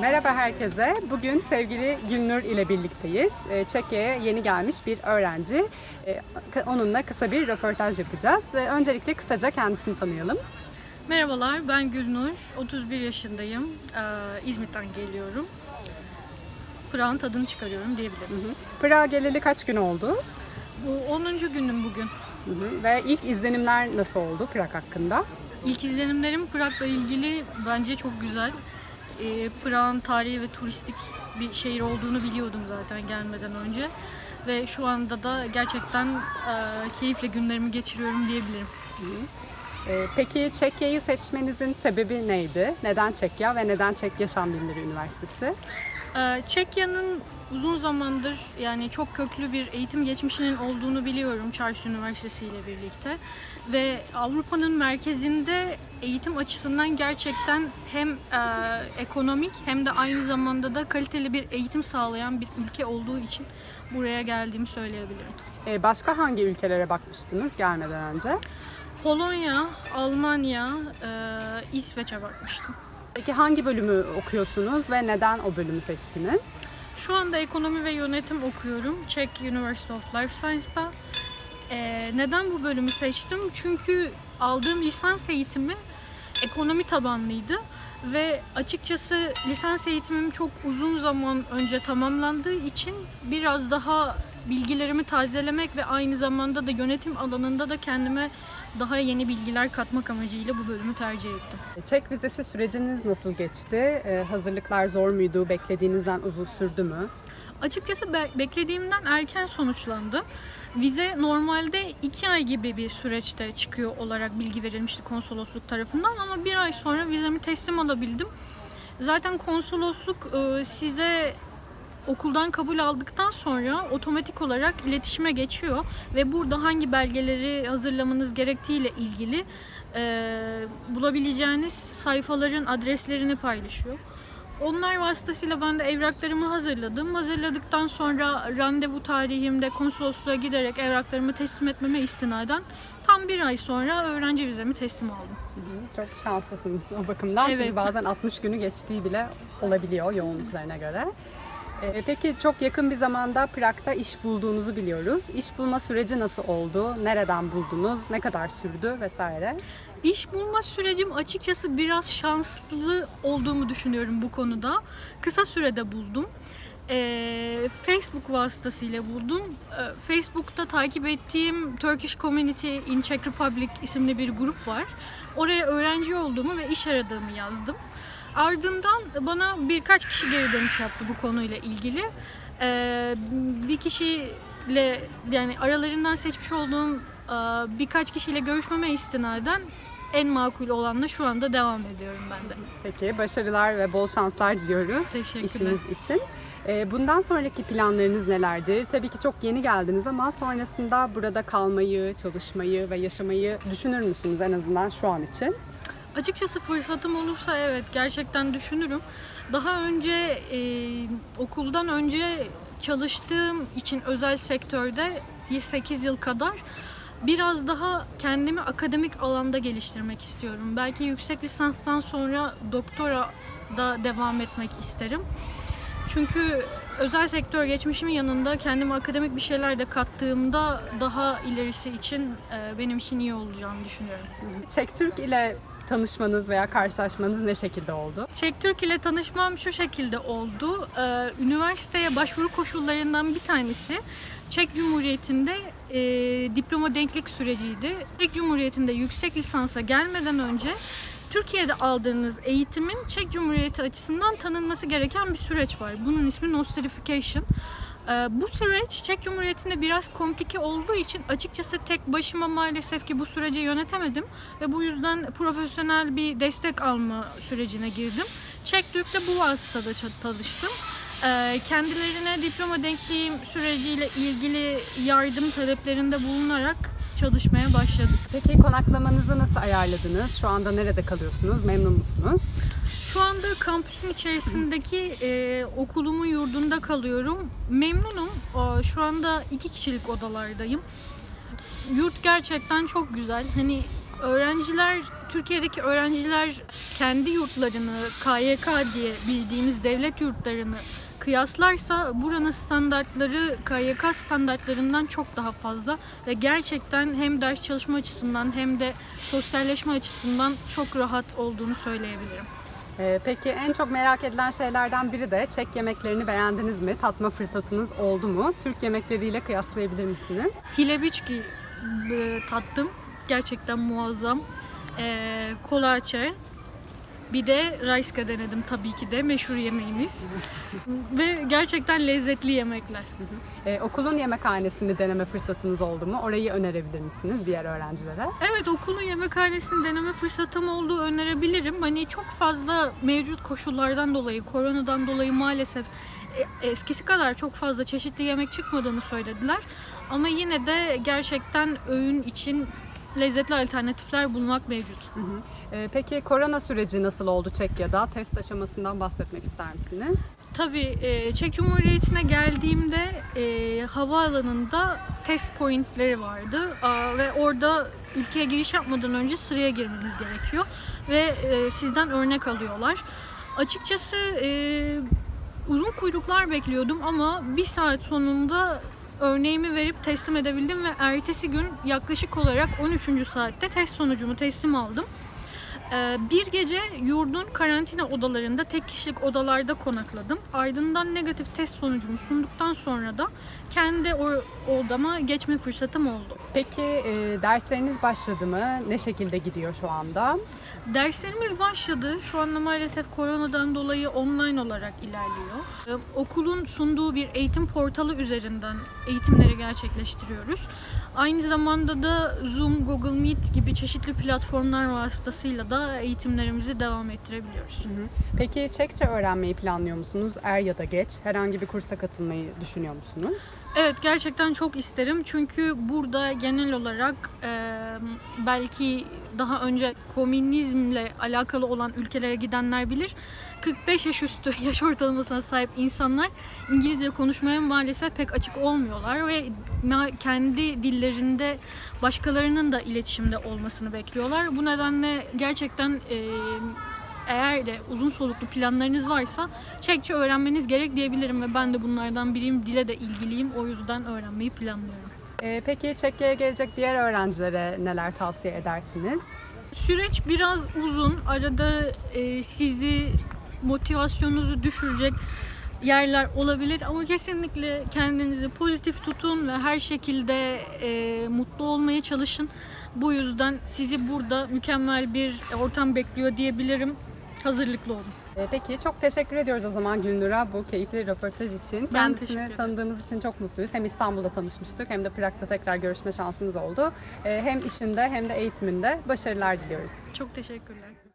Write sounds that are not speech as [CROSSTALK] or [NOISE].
Merhaba herkese. Bugün sevgili Gülnur ile birlikteyiz. Ee, Çekya'ya yeni gelmiş bir öğrenci. Ee, Onunla kısa bir röportaj yapacağız. Ee, Öncelikle kısaca kendisini tanıyalım. Merhabalar, ben Gülnur. 31 yaşındayım. İzmit'ten geliyorum. Prag'ın tadını çıkarıyorum diyebilirim. Prag'a geleli kaç gün oldu? Bu 10. günüm bugün. Hı hı. Ve ilk izlenimler nasıl oldu Prag hakkında? İlk izlenimlerim Prag'la ilgili bence çok güzel. Ee, Prag'ın tarihi ve turistik bir şehir olduğunu biliyordum zaten gelmeden önce. Ve şu anda da gerçekten e, keyifle günlerimi geçiriyorum diyebilirim. Ee, Peki Çekya'yı seçmenizin sebebi neydi? Neden Çekya ve neden Çek Yaşam Bilimleri Üniversitesi? Ee, Çekya'nın uzun zamandır yani çok köklü bir eğitim geçmişinin olduğunu biliyorum Charles Üniversitesi ile birlikte ve Avrupa'nın merkezinde eğitim açısından gerçekten hem e, ekonomik hem de aynı zamanda da kaliteli bir eğitim sağlayan bir ülke olduğu için buraya geldiğimi söyleyebilirim. Ee, Başka hangi ülkelere bakmıştınız gelmeden önce? Polonya, Almanya, e, İsveç'e bakmıştım. Peki hangi bölümü okuyorsunuz ve neden o bölümü seçtiniz? Şu anda ekonomi ve yönetim okuyorum. Czech University of Life Science'da. Ee, neden bu bölümü seçtim? Çünkü aldığım lisans eğitimi ekonomi tabanlıydı ve açıkçası lisans eğitimim çok uzun zaman önce tamamlandığı için biraz daha bilgilerimi tazelemek ve aynı zamanda da yönetim alanında da kendime daha yeni bilgiler katmak amacıyla bu bölümü tercih ettim. Çek vizesi süreciniz nasıl geçti? Ee, hazırlıklar zor muydu? Beklediğinizden uzun sürdü mü? Açıkçası be- beklediğimden erken sonuçlandı. Vize normalde iki ay gibi bir süreçte çıkıyor olarak bilgi verilmişti konsolosluk tarafından ama bir ay sonra vizemi teslim alabildim. Zaten konsolosluk e, size okuldan kabul aldıktan sonra otomatik olarak iletişime geçiyor ve burada hangi belgeleri hazırlamanız gerektiğiyle ilgili e, bulabileceğiniz sayfaların adreslerini paylaşıyor. Onlar vasıtasıyla ben de evraklarımı hazırladım. Hazırladıktan sonra randevu tarihimde konsolosluğa giderek evraklarımı teslim etmeme istinaden tam bir ay sonra öğrenci vizemi teslim aldım. Çok şanslısınız o bakımdan. Çünkü Evet. bazen 60 günü geçtiği bile olabiliyor yoğunluklarına göre. Ee, Peki çok yakın bir zamanda Prag'da iş bulduğunuzu biliyoruz. İş bulma süreci nasıl oldu? Nereden buldunuz? Ne kadar sürdü vesaire? İş bulma sürecim açıkçası biraz şanslı olduğumu düşünüyorum bu konuda. Kısa sürede buldum. Ee, Facebook vasıtasıyla buldum. Ee, Facebook'ta takip ettiğim Turkish Community in Czech Republic isimli bir grup var. Oraya öğrenci olduğumu ve iş aradığımı yazdım. Ardından bana birkaç kişi geri dönüş yaptı bu konuyla ilgili. Ee, bir kişiyle yani aralarından seçmiş olduğum e, birkaç kişiyle görüşmeme istinaden en makul olanla şu anda devam ediyorum ben de. Peki başarılar ve bol şanslar diliyoruz Teşekkürler. işiniz için. Ee, Bundan sonraki planlarınız nelerdir? Tabii ki çok yeni geldiniz ama sonrasında burada kalmayı, çalışmayı ve yaşamayı düşünür müsünüz en azından şu an için? Açıkçası fırsatım olursa evet gerçekten düşünürüm. Daha önce e, okuldan önce çalıştığım için özel sektörde 8 yıl kadar biraz daha kendimi akademik alanda geliştirmek istiyorum. Belki yüksek lisanstan sonra doktora da devam etmek isterim. Çünkü özel sektör geçmişimin yanında kendime akademik bir şeyler de kattığımda daha ilerisi için e, benim için iyi olacağını düşünüyorum. Çek Türk ile tanışmanız veya karşılaşmanız ne şekilde oldu? Çek Türk ile tanışmam şu şekilde oldu. Ee, üniversiteye başvuru koşullarından bir tanesi Çek Cumhuriyeti'nde e, diploma denklik süreciydi. Çek Cumhuriyeti'nde yüksek lisansa gelmeden önce Türkiye'de aldığınız eğitimin Çek Cumhuriyeti açısından tanınması gereken bir süreç var. Bunun ismi Nostrification. Ee, Bu süreç Çek Cumhuriyeti'nde biraz komplike olduğu için açıkçası tek başıma maalesef ki bu süreci yönetemedim ve bu yüzden profesyonel bir destek alma sürecine girdim. Çek Türk'le bu vasıtada ça- tanıştım. Ee, Kendilerine diploma denkliğim süreciyle ilgili yardım taleplerinde bulunarak çalışmaya başladık. Peki konaklamanızı nasıl ayarladınız? Şu anda nerede kalıyorsunuz? Memnun musunuz? Şu anda kampüsün içerisindeki e, okulumun yurdunda kalıyorum. Memnunum. Şu anda iki kişilik odalardayım. Yurt gerçekten çok güzel. Hani Öğrenciler, Türkiye'deki öğrenciler kendi yurtlarını, KYK diye bildiğimiz devlet yurtlarını kıyaslarsa buranın standartları KYK standartlarından çok daha fazla ve gerçekten hem ders çalışma açısından hem de sosyalleşme açısından çok rahat olduğunu söyleyebilirim. Ee, peki en çok merak edilen şeylerden biri de Çek yemeklerini beğendiniz mi? Tatma fırsatınız oldu mu? Türk yemekleriyle kıyaslayabilir misiniz? Hilebiçki e, tattım. Gerçekten muazzam. E, kolaçe. Bir de rayska denedim tabii ki de meşhur yemeğimiz. Ve gerçekten lezzetli yemekler. Ee, okulun yemekhanesini deneme fırsatınız oldu mu? Orayı önerebilir misiniz diğer öğrencilere? Evet okulun yemekhanesini deneme fırsatım olduğu önerebilirim. Hani çok fazla mevcut koşullardan dolayı, koronadan dolayı maalesef e, eskisi kadar çok fazla çeşitli yemek çıkmadığını söylediler. Ama yine de gerçekten öğün için lezzetli alternatifler bulmak mevcut. Ee, peki korona süreci nasıl oldu Çekya'da? Test aşamasından bahsetmek ister misiniz? Tabii e, Çek Cumhuriyeti'ne geldiğimde e, havaalanında test pointleri vardı Aa, ve orada ülkeye giriş yapmadan önce sıraya girmeniz gerekiyor ve e, sizden örnek alıyorlar. Açıkçası e, uzun kuyruklar bekliyordum ama bir saat sonunda örneğimi verip teslim edebildim ve ertesi gün yaklaşık olarak 13. saatte test sonucumu teslim aldım. Ee, Bir gece yurdun karantina odalarında tek kişilik odalarda konakladım. Ardından negatif test sonucumu sunduktan sonra da kendi o odama geçme fırsatım oldu. Peki e, dersleriniz başladı mı? Ne şekilde gidiyor şu anda? Derslerimiz başladı. Şu anda maalesef koronadan dolayı online olarak ilerliyor. Ee, Okulun sunduğu bir eğitim portalı üzerinden eğitimleri gerçekleştiriyoruz. Aynı zamanda da Zoom, Google Meet gibi çeşitli platformlar vasıtasıyla da eğitimlerimizi devam ettirebiliyoruz. Peki Çekçe öğrenmeyi planlıyor musunuz? Er ya da geç. Herhangi bir kursa katılmayı düşünüyor musunuz? Evet gerçekten çok isterim çünkü burada genel olarak e, belki daha önce komünizmle alakalı olan ülkelere gidenler bilir. 45 yaş üstü [LAUGHS] yaş ortalamasına sahip insanlar İngilizce konuşmaya maalesef pek açık olmuyorlar ve kendi dillerinde başkalarının da iletişimde olmasını bekliyorlar. Bu nedenle gerçekten e, eğer de uzun soluklu planlarınız varsa Çekçe öğrenmeniz gerek diyebilirim ve ben de bunlardan biriyim. Dile de ilgiliyim. O yüzden öğrenmeyi planlıyorum. E, peki Çekya'ya gelecek diğer öğrencilere neler tavsiye edersiniz? Süreç biraz uzun. Arada e, sizi motivasyonunuzu düşürecek yerler olabilir ama kesinlikle kendinizi pozitif tutun ve her şekilde e, mutlu olmaya çalışın. Bu yüzden sizi burada mükemmel bir ortam bekliyor diyebilirim. Hazırlıklı olun. E, peki çok teşekkür ediyoruz o zaman Gülnur'a bu keyifli röportaj için. teşekkür Kendisini tanıdığımız için çok mutluyuz. Hem İstanbul'da tanışmıştık hem de Prag'da tekrar görüşme şansımız oldu. E, hem işinde hem de eğitiminde başarılar diliyoruz. Çok teşekkürler.